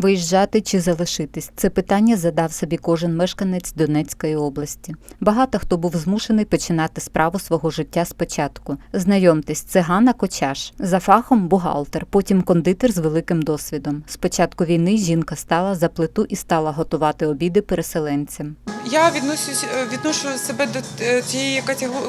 Виїжджати чи залишитись це питання задав собі кожен мешканець Донецької області. Багато хто був змушений починати справу свого життя спочатку. Знайомтесь, це Ганна Кочаш. За фахом бухгалтер, потім кондитер з великим досвідом. З початку війни жінка стала за плиту і стала готувати обіди переселенцям. Я відношусь, е, відношу себе до е, тієї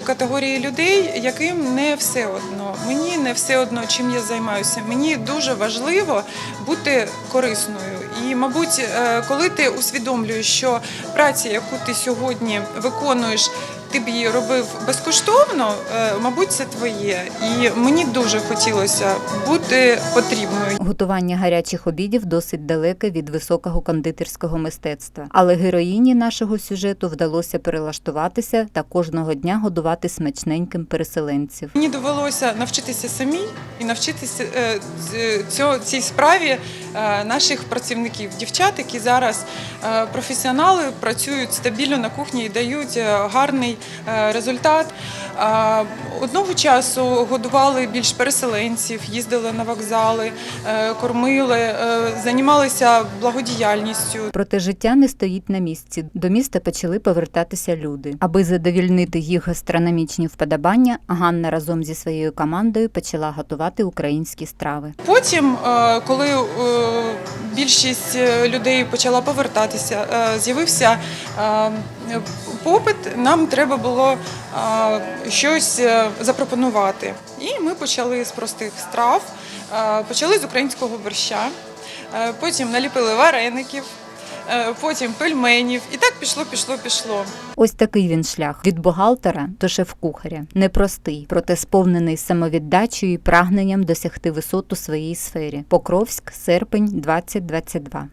категорії людей, яким не все одно. Мені не все одно, чим я займаюся. Мені дуже важливо бути корисною. І, мабуть, е, коли ти усвідомлюєш, що праця, яку ти сьогодні виконуєш, ти б її робив безкоштовно, е, мабуть, це твоє. І мені дуже хотілося бути потрібною. Готування гарячих обідів досить далеке від високого кондитерського мистецтва. Але героїні нашого сюжету вдалося перелаштуватися та кожного дня годувати смачненьким переселенців. Мені довелося навчитися самій і навчитися е, цій справі наших працівників, дівчат, які зараз е, професіонали працюють стабільно на кухні і дають е, гарний е, результат. Е, Одного часу годували більш переселенців, їздили на вокзали, е, кормили, е, займалися благодіяльністю. Проте життя не стоїть на місці. До міста почали повертатися люди. Аби задовільнити їх гастрономічні вподобання, Ганна разом зі своєю командою почала готувати українські страви. Потім, е, коли е, більшість е, людей почала повертатися, е, з'явився е, попит, нам треба було щось запропонувати. І ми почали з простих страв, почали з українського борща, потім наліпили вареників, потім пельменів. І так пішло, пішло, пішло. Ось такий він шлях від бухгалтера до шеф-кухаря. Непростий, проте сповнений самовіддачею і прагненням досягти висот у своїй сфері. Покровськ, серпень, 2022.